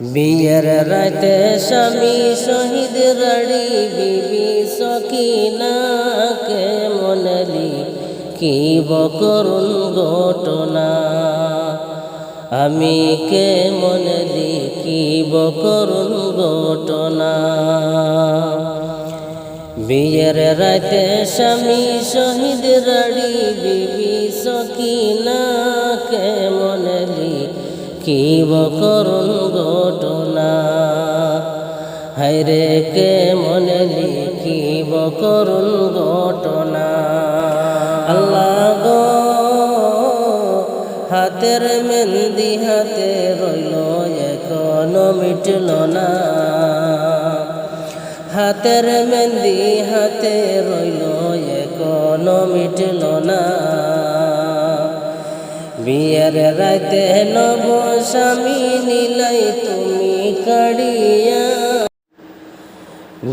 বিয়ের রাতে স্বামী শহীদ রাড়ি বিবি সকিনাকে মনলি কি বকরুন ঘটনা। আমি কে মনলি কি বকরুন ঘটনা। বিয়ের রাতে স্বামী শহীদ রাড়ি বিবি সকিনাকে মনলি কি বকরুন ঘটনা? হাইরে কে মনলি কি বকরুন ঘটনা? আল্লাহ গো, হাতের মেহেন্দি হাতে রইল, এখনও মিটল না। হাতের মেহেন্দি হাতে রইল, এখনও মিটল না। বিয়ের রাতে নব স্বামী নিলাই তুমি কাড়িয়া।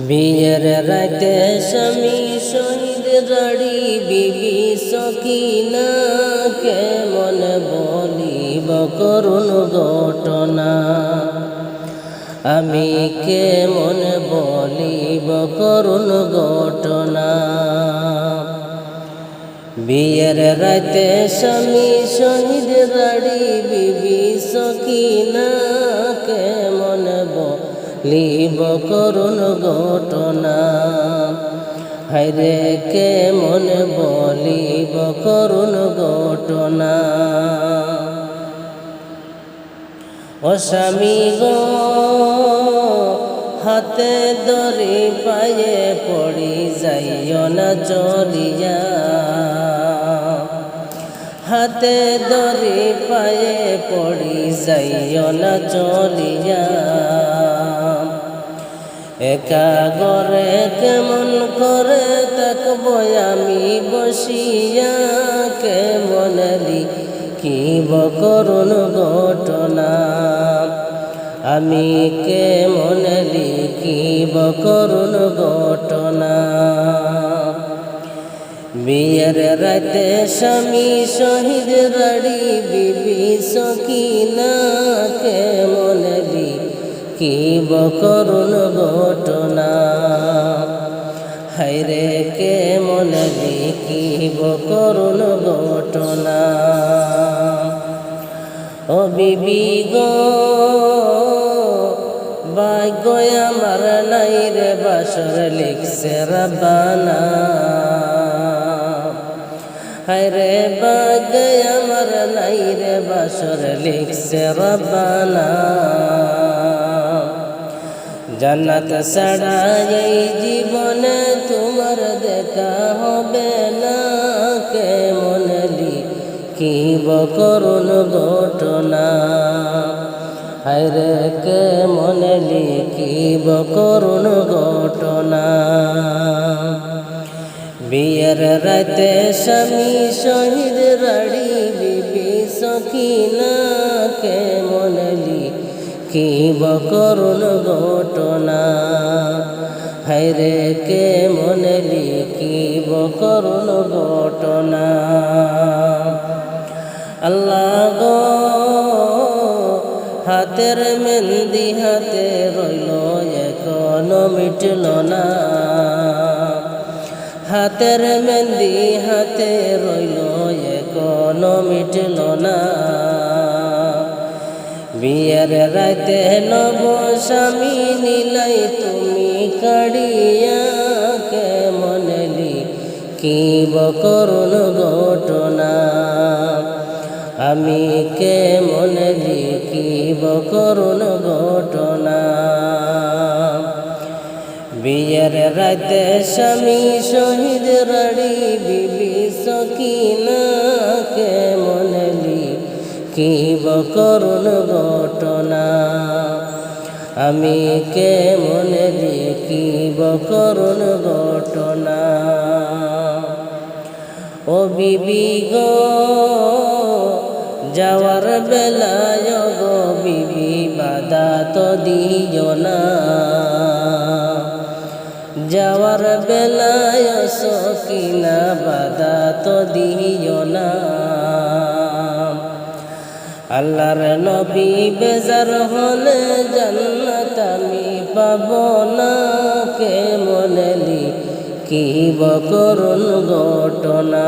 বিয়ের রাতে স্বামী শহীদ রাড়ি বিবি সকিনা, কেমন বলিব করুণ ঘটনা। আমি কেমন বলিব করুণ ঘটনা। বিয়ের রাতে স্বামী শহীদ রাড়ি বিবি সকিনা কেমন বলিব করুণ ঘটনা? হাইরে কেমন বলিব করুণ ঘটনা? ও স্বামী গো, হাতে দরি পায়ে পড়ি, যাইও না চলিয়া। হাতে দরি পায়ে পড়ি, যাইও না চলিয়া। একা গরে কেমন করে তাকব আমি বসিয়া? কেমন কি বকরুণ ঘটনা? আমি কেমন কি করুণ ঘটনা? বিয়ের রাতে স্বামী শহীদ রাড়ি বিবি সকিনা কেমন লিখিব করুণ ঘটনা? হাইরে কেমন লিখিব করুণ ঘটনা? ও বিবি গো, ভাগ্য আমার নাই রে বাসর লিখছে রবানা হায় রে নাই রে বাসর লিখছে রবানা জান্নাত ছাড়া এই জীবনে তোমার দেখা হবে না। কেমন লি কি বকরুণ ঘটনা। হায়রে কে মনে লিখিব করুণ ঘটনা। বিয়ের রাতে স্বামী শহীদ রাড়ি বিবি সখিনা কে মনে লিখিব করুণ ঘটনা? হায়রে কে মনে লিখিব করুণ ঘটনা? আল্লাহ গো, হাতের মেন্দি হাতে রইল, এখনও মিটল না। হাতের মেহেন্দি হাতে রইল এখনও মিটল না বিয়ের রাতে নব স্বামী নিলাই তুমি কাড়িয়া কেমন লি কি বকরুণ ঘটনা? আমি কেমন লিখিব করুণ ঘটনা বিয়ের রাতে স্বামী শহীদ রাড়ি বিবি সকিনা কেমন লিখিব করুণ ঘটনা? আমি কেমন লিখিব করুণ ঘটনা? ও বিবি গো, যাওয়ার বেলায় গো, বিবি বাধা তো দিও না। যাওয়ার বেলায় সকিনা বাধা তো দিও না। আল্লাহর নবী বেজার হলে জান্নাত আমি পাব না। কে মনেলি কি বকরুন ঘটনা।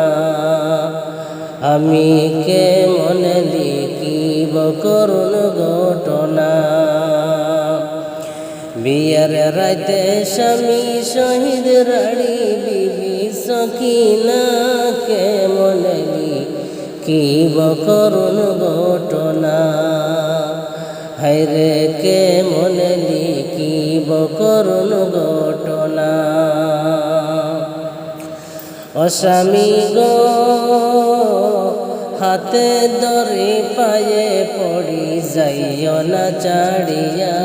আমি কে মনেলি কি বকরুন ঘটনা। বিয়ার রাতে স্বামী শহীদ রাড়ি বিবি সকিনা কে মনেলি কি বকরুন ঘটনা? হাইরে কে মনেলি কি বকরুন ঘটনা? অস্বামী গো, হাতে দরে পায়ে পড়ি, যাইও না চাড়িয়া।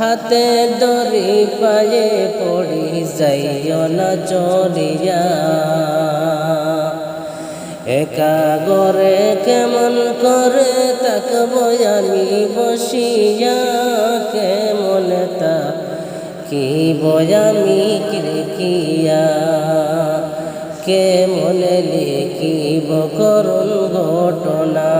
হাতে দরে পায়ে পড়ি, যাইও না চড়িয়া একা গরে কেমন করে তাকবো আমি বসিয়া, কেমন তা কি বয়ামি কিরকিয়া কে মনে লিখিব করুণ ঘটনা।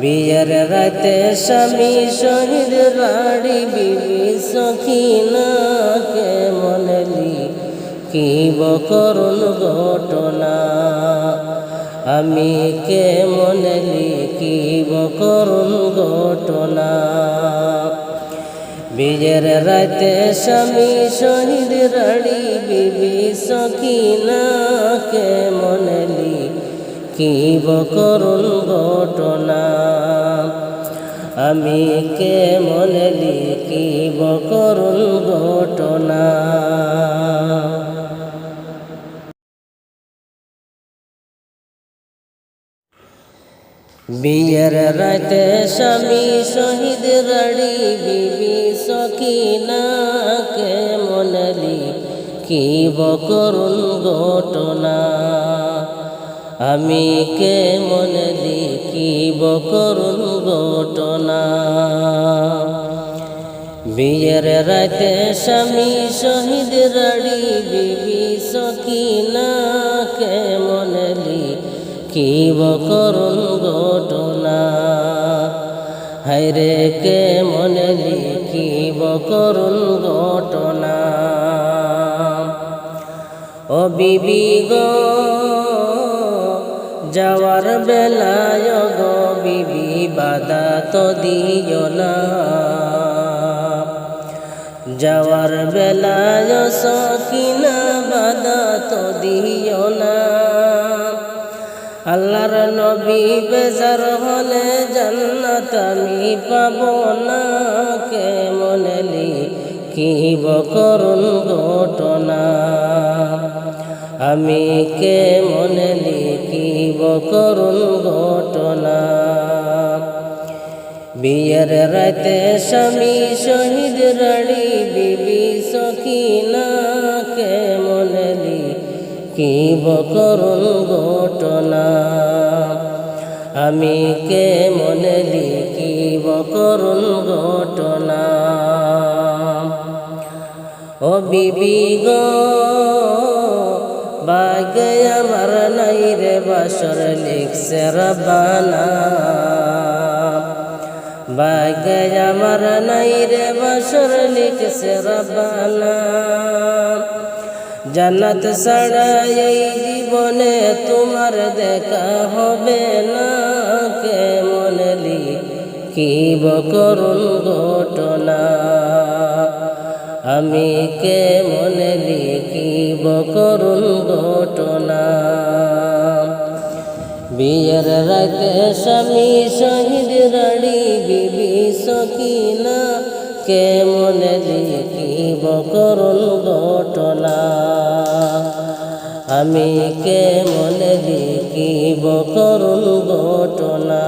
বিয়ের রাতে স্বামী শহীদ রাড়ি বিবি সখিনা কে মনে লিখিব করুণ ঘটনা। আমি কে মনে লিখিব করুণ ঘটনা। বিজের রাতে স্বামী শহীদ রাড়ি বিবি সকিনা কে মনলি কি বকরুণ ঘটনা। আমি কে মনলি কি বকরুণ ঘটনা। বিয়ের রাতে স্বামী শহীদ রাড়ি বিবি সকিনা কে মনলি কি বকরুণ ঘটনা। আমি কে মনলি কি বকরুণ ঘটনা? বিয়ের রাতে স্বামী শহীদ রাড়ি বিবি সকিনা কে মনলি কি বকরুণ ঘটনা? হাইরে কে মনলি কি বকরুণ ঘটনা? ও বিবি গো যাওয়ার বেলায় গো বিবি, বাধা তো দিও না। যাওয়ার বেলায় সকিনা, বাধা তো দিও না। আল্লাহর নবী বেজার হলে জান্নাত আমি পাব না। কে মনেলি কি বকরুণ ঘটনা। আমি কে মনেলি কি বকরুণ ঘটনা। বিয়ের রাতে স্বামী শহীদ রাড়ি বিবি সকিনা কে মনেলি কি বকরুণ ঘটনা? আমি কে লিখি বকরুণ ঘটনা? ও বিবি গো বাগে আমার নাই রে বাসর লিখছে রবানা বাগে আমার নাই রে বাসর লিখছে রবানা জান্নাত ছাড়া এই জীবনে তোমার দেখা হবে না। কে মনলি কি বকরুণ ঘটনা। আমি কে মনলি কি বকরুণ ঘটনা? বিয়ের রাতে স্বামী শহীদ রাড়ি বিবি সকিনা কে মনে লিখিব করুণ ঘটনা? আমি কে মনে লিখিব করুণ ঘটনা?